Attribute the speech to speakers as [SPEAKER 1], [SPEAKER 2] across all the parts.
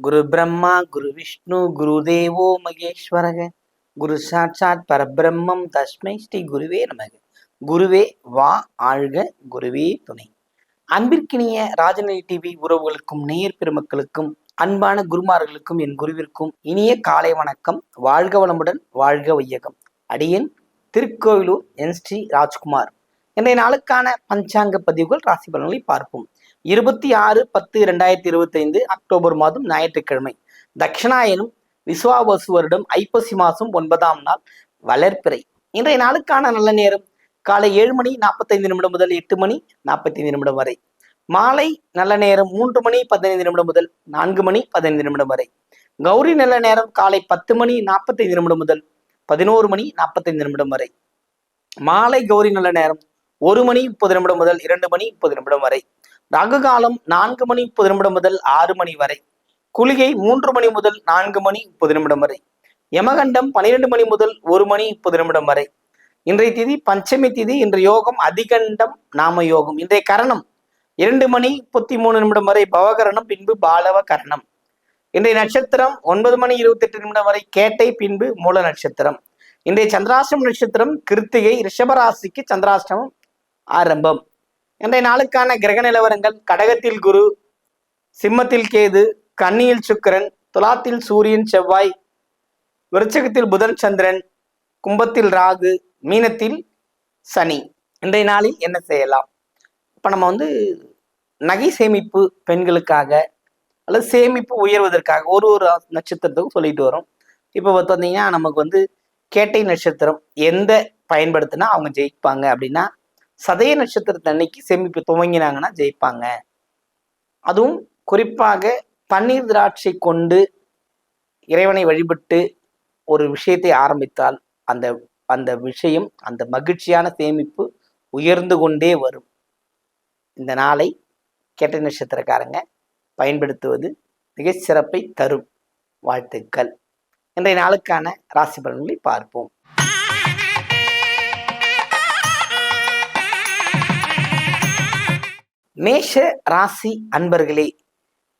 [SPEAKER 1] குரு பிரம்மா குரு விஷ்ணு குரு தேவோ மகேஸ்வரக. குரு சாட்சாத் பரபிரம்மம் தஸ்மை ஸ்ரீ குருவே நமக. குருவே வா ஆழ்க குருவே துணை. அன்பிற்கினிய ராஜநிலை டிவி உறவுகளுக்கும் நேயர் பெருமக்களுக்கும் அன்பான குருமார்களுக்கும் என் குருவிற்கும் இனிய காலை வணக்கம். வாழ்க வளமுடன் வாழ்க வையகம். அடியன் திருக்கோவிலூர் என் ஸ்ரீ ராஜ்குமார். இன்றைய நாளுக்கான பஞ்சாங்க பதிவுகள் ராசி பலன்களை பார்ப்போம். இருபத்தி ஆறு பத்து ரெண்டாயிரத்தி இருபத்தி ஐந்து அக்டோபர் மாதம் ஞாயிற்றுக்கிழமை. தட்சிணாயனும் விஸ்வாவசு வருடம் ஐப்பசி மாதம் ஒன்பதாம் நாள் வளர்ப்பிறை. இன்றைய நாளுக்கான நல்ல நேரம் காலை ஏழு மணி நாற்பத்தைந்து நிமிடம் முதல் எட்டு மணி நாற்பத்தைந்து நிமிடம் வரை. மாலை நல்ல நேரம் மூன்று மணி பதினைந்து நிமிடம் முதல் நான்கு மணி பதினைந்து நிமிடம் வரை. கௌரி நல்ல நேரம் காலை பத்து மணி நாற்பத்தைந்து நிமிடம் முதல் பதினோரு மணி நாற்பத்தைந்து நிமிடம் வரை. மாலை கௌரி நல்ல நேரம் ஒரு மணி முப்பது நிமிடம் முதல் இரண்டு மணி முப்பது நிமிடம் வரை. ராகு காலம் நான்கு மணி முப்பது நிமிடம் முதல் ஆறு மணி வரை. குளிகை மூன்று மணி முதல் நான்கு மணி முப்பது நிமிடம் வரை. யமகண்டம் பனிரெண்டு மணி முதல் ஒரு மணி முப்பது நிமிடம் வரை. இன்றைய திதி பஞ்சமி திதி இன்று யோகம் அதிகண்டம் நாம யோகம். இன்றைய கரணம் இரண்டு மணி முப்பத்தி மூணு நிமிடம் வரை பவகரணம் பின்பு பாலவ கரணம். இன்றைய நட்சத்திரம் ஒன்பது மணி இருபத்தி எட்டு நிமிடம் வரை கேட்டை பின்பு மூல நட்சத்திரம். இன்றைய சந்திராஷ்டம நட்சத்திரம் கிருத்திகை ரிஷபராசிக்கு சந்திராஷ்டமம் ஆரம்பம். இன்றைய நாளுக்கான கிரக நிலவரங்கள். கடகத்தில் குரு சிம்மத்தில் கேது கன்னியில் சுக்கிரன் துலாத்தில் சூரியன் செவ்வாய் விருச்சகத்தில் புதன் சந்திரன் கும்பத்தில் ராகு மீனத்தில் சனி. இன்றைய நாளில் என்ன செய்யலாம்? இப்போ நம்ம வந்து நகை சேமிப்பு பெண்களுக்காக அல்லது சேமிப்பு உயர்வதற்காக ஒரு ஒரு நட்சத்திரத்துக்கும் சொல்லிட்டு வரோம். இப்போ பார்த்தீங்கன்னா நமக்கு வந்து கேட்டை நட்சத்திரம் எந்த பயன்படுத்தினா அவங்க ஜெயிப்பாங்க அப்படின்னா சதய நட்சத்திரத்தை அன்னைக்கு சேமிப்பு துவங்கினாங்கன்னா ஜெயிப்பாங்க. அதுவும் குறிப்பாக பன்னீர் திராட்சை கொண்டு இறைவனை வழிபட்டு ஒரு விஷயத்தை ஆரம்பித்தால் அந்த அந்த விஷயம் அந்த மகிழ்ச்சியான சேமிப்பு உயர்ந்து கொண்டே வரும். இந்த நாளை கேட்ட நட்சத்திரக்காரங்க பயன்படுத்துவது மிகச் சிறப்பை தரும். வாழ்த்துக்கள். இன்றைய நாளுக்கான ராசி பலன்களை பார்ப்போம். மேஷ ராசி அன்பர்களே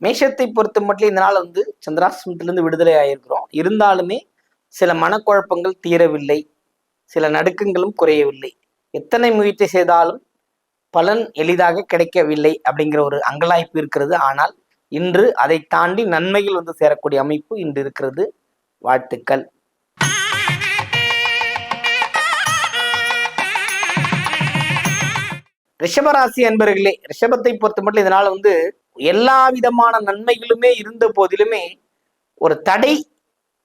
[SPEAKER 1] மேஷத்தை பொறுத்த மட்டும் இந்த நாள் வந்து சந்திராசிரமத்திலிருந்து விடுதலை ஆயிருக்கிறோம். இருந்தாலுமே சில மனக்குழப்பங்கள் தீரவில்லை. சில நடுக்கங்களும் குறையவில்லை. எத்தனை முயற்சி செய்தாலும் பலன் எளிதாக கிடைக்கவில்லை அப்படிங்கிற ஒரு அங்கலாய்ப்பு இருக்கிறது. ஆனால் இன்று அதை தாண்டி நன்மைகள் வந்து சேரக்கூடிய அமைப்பு இன்று இருக்கிறது. வாழ்த்துக்கள். ரிஷபராசி அன்பர்களே ரிஷபத்தை பொறுத்த மட்டும் இதனால வந்து எல்லா விதமான நன்மைகளுமே இருந்த போதிலுமே ஒரு தடை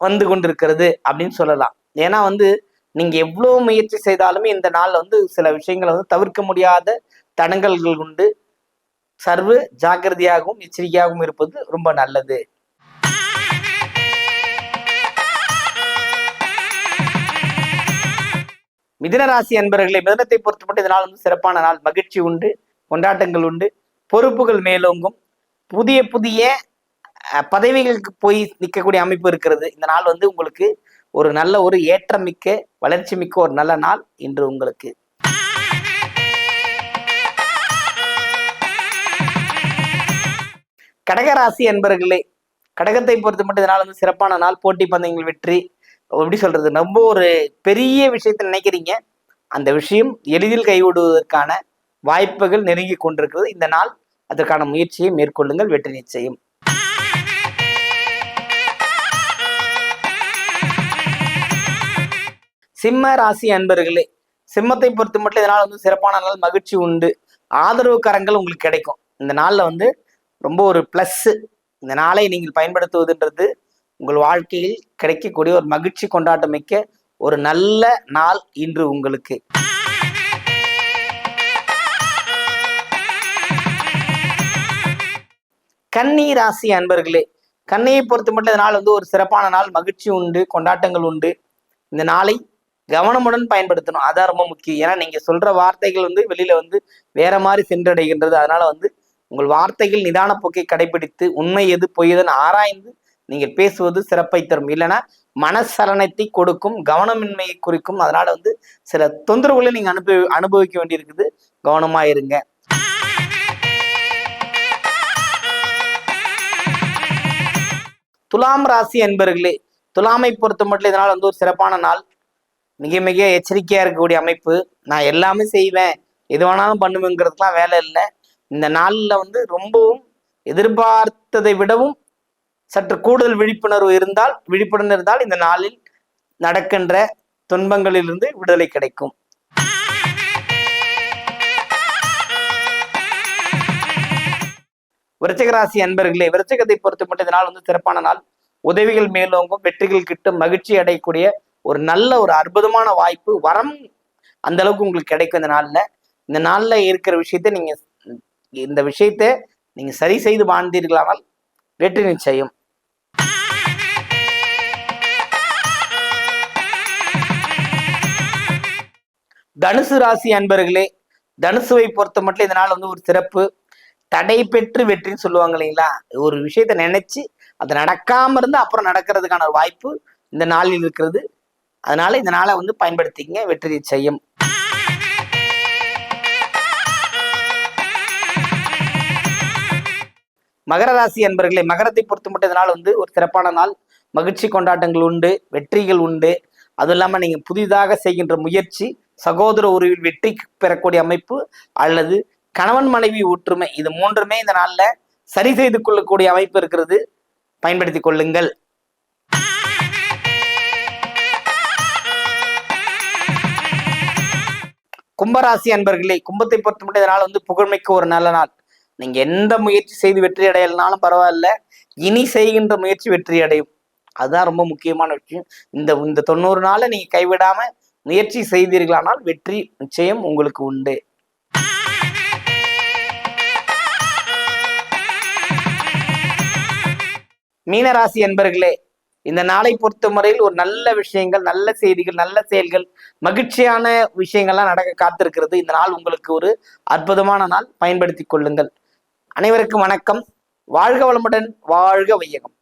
[SPEAKER 1] வந்து கொண்டிருக்கிறது அப்படின்னு சொல்லலாம். ஏன்னா வந்து நீங்க எவ்வளவு முயற்சி செய்தாலுமே இந்த நாள்ல வந்து சில விஷயங்களை வந்து தவிர்க்க முடியாத தடங்கல்கள் உண்டு. சர்வ ஜாக்கிரதையாகவும் எச்சரிக்கையாகவும் இருப்பது ரொம்ப நல்லது. மிதனராசி அன்பர்களே மிதனத்தை பொறுத்து மட்டும் இதனால் வந்து சிறப்பான நாள். மகிழ்ச்சி உண்டு கொண்டாட்டங்கள் உண்டு பொறுப்புகள் மேலோங்கும். புதிய புதிய பதவிகளுக்கு போய் நிற்கக்கூடிய அமைப்பு இருக்கிறது. இந்த நாள் வந்து உங்களுக்கு ஒரு நல்ல ஒரு ஏற்றம் மிக்க வளர்ச்சி மிக்க ஒரு நல்ல நாள் இன்று உங்களுக்கு. கடகராசி அன்பர்களே கடகத்தை பொறுத்து மட்டும் இதனால் வந்து சிறப்பான நாள். போட்டி பந்தயங்கள் வெற்றி எப்படி சொல்றது? ரொம்ப ஒரு பெரிய விஷயத்தை நினைக்கிறீங்க. அந்த விஷயம் எளிதில் கைவிடுவதற்கான வாய்ப்புகள் நெருங்கி கொண்டிருக்கிறது. இந்த நாள் அதற்கான முயற்சியை மேற்கொள்ளுங்கள். வெற்றி நிச்சயம். சிம்ம ராசி அன்பர்களே சிம்மத்தை பொறுத்து மட்டும் இதனால் வந்து சிறப்பான நாள் மகிழ்ச்சி உண்டு. ஆதரவு கரங்கள் உங்களுக்கு கிடைக்கும். இந்த நாளில் வந்து ரொம்ப ஒரு ப்ளஸ்ஸு இந்த நாளை நீங்கள் பயன்படுத்துவதுன்றது உங்கள் வாழ்க்கையில் கிடைக்கக்கூடிய ஒரு மகிழ்ச்சி கொண்டாட்டம் மிக்க ஒரு நல்ல நாள் இன்று உங்களுக்கு. கன்னி ராசி அன்பர்களே கண்ணையை பொறுத்த மட்டும் இந்த நாள் வந்து ஒரு சிறப்பான நாள் மகிழ்ச்சி உண்டு கொண்டாட்டங்கள் உண்டு. இந்த நாளை கவனமுடன் பயன்படுத்தணும். அதான் ரொம்ப முக்கியம். ஏன்னா நீங்க சொல்ற வார்த்தைகள் வந்து வெளியில வந்து வேற மாதிரி சென்றடைகின்றது. அதனால வந்து உங்கள் வார்த்தைகள் நிதான போக்கை கடைபிடித்து உண்மை எது பொய்யதுன்னு ஆராய்ந்து நீங்கள் பேசுவது சிறப்பை தரும். இல்லைன்னா மனசலனத்தை கொடுக்கும் கவனமின்மையை குறிக்கும். அதனால வந்து சில தொந்தரவுகளை நீங்க அனுபவி அனுபவிக்க வேண்டியிருக்குது. கவனமா இருங்க. துலாம் ராசி என்பர்களே துலாமை பொறுத்த மட்டும் இதனால் வந்து ஒரு சிறப்பான நாள். மிக மிக எச்சரிக்கையாக இருக்கக்கூடிய அமைப்பு. நான் எல்லாமே செய்வேன். எது வேணாலும் பண்ணுவேங்கிறதுக்கெல்லாம் வேலை இல்லை. இந்த நாளில் வந்து ரொம்பவும் எதிர்பார்த்ததை விடவும் சற்று கூடுதல் விழிப்புணர்வு இருந்தால் விழிப்புடன் இருந்தால் இந்த நாளில் நடக்கின்ற துன்பங்களிலிருந்து விடுதலை கிடைக்கும். விருச்சிக ராசி அன்பர்களே விருச்சிகத்தை பொறுத்து மட்டும் இந்த நாள் வந்து சிறப்பான நாள். உதவிகள் மேலோங்கும் வெற்றிகள் கிட்டும் மகிழ்ச்சி அடையக்கூடிய ஒரு நல்ல ஒரு அற்புதமான வாய்ப்பு வரம் அந்த அளவுக்கு உங்களுக்கு கிடைக்கும் இந்த நாளில். இந்த நாளில் இருக்கிற விஷயத்த நீங்கள் இந்த விஷயத்த நீங்கள் சரி செய்து வாழ்ந்தீர்களானால் வெற்றி நிச்சயம். தனுசு ராசி அன்பர்களே தனுசுவை பொறுத்த மட்டும் இந்த நாள் வந்து ஒரு சிறப்பு. தடை பெற்று வெற்றின்னு சொல்லுவாங்க இல்லைங்களா? ஒரு விஷயத்த நினைச்சு அது நடக்காம இருந்து அப்புறம் நடக்கிறதுக்கான ஒரு வாய்ப்பு இந்த நாளில் இருக்கிறது. அதனால இந்த நாளை வந்து பயன்படுத்திக்கங்க வெற்றி செய்யும் மகர ராசி அன்பர்களே மகரத்தை பொறுத்து மட்டும் வந்து ஒரு சிறப்பான நாள். மகிழ்ச்சி கொண்டாட்டங்கள் உண்டு வெற்றிகள் உண்டு. அதுவும் இல்லாமல் நீங்கள் புதிதாக செய்கின்ற முயற்சி சகோதர உறவில் வெற்றி பெறக்கூடிய அமைப்பு அல்லது கணவன் மனைவி ஒற்றுமை இது மூன்றுமே இந்த நாளில் சரி செய்து கொள்ளக்கூடிய அமைப்பு இருக்கிறது. பயன்படுத்தி கொள்ளுங்கள். கும்பராசி அன்பர்களே கும்பத்தை பொறுத்தமட்டும் இதனால் வந்து புகழ்மைக்கு ஒரு நல்ல நாள். நீங்க எந்த முயற்சி செய்து வெற்றி அடையலனாலும் பரவாயில்ல. இனி செய்கின்ற முயற்சி வெற்றி அடையும். அதுதான் ரொம்ப முக்கியமான விஷயம். இந்த இந்த தொண்ணூறு நாளை நீங்க கைவிடாம முயற்சி செய்தீர்களானால் வெற்றி நிச்சயம் உங்களுக்கு உண்டு. மீனராசி என்பர்களே இந்த நாளை பொறுத்தவரையில் ஒரு நல்ல விஷயங்கள் நல்ல செய்திகள் நல்ல செயல்கள் மகிழ்ச்சியான விஷயங்கள்லாம் நடக்க காத்திருக்கிறது. இந்த நாள் உங்களுக்கு ஒரு அற்புதமான நாள். பயன்படுத்திக் கொள்ளுங்கள். அனைவருக்கும் வணக்கம். வாழ்க வளமுடன் வாழ்க வையகம்.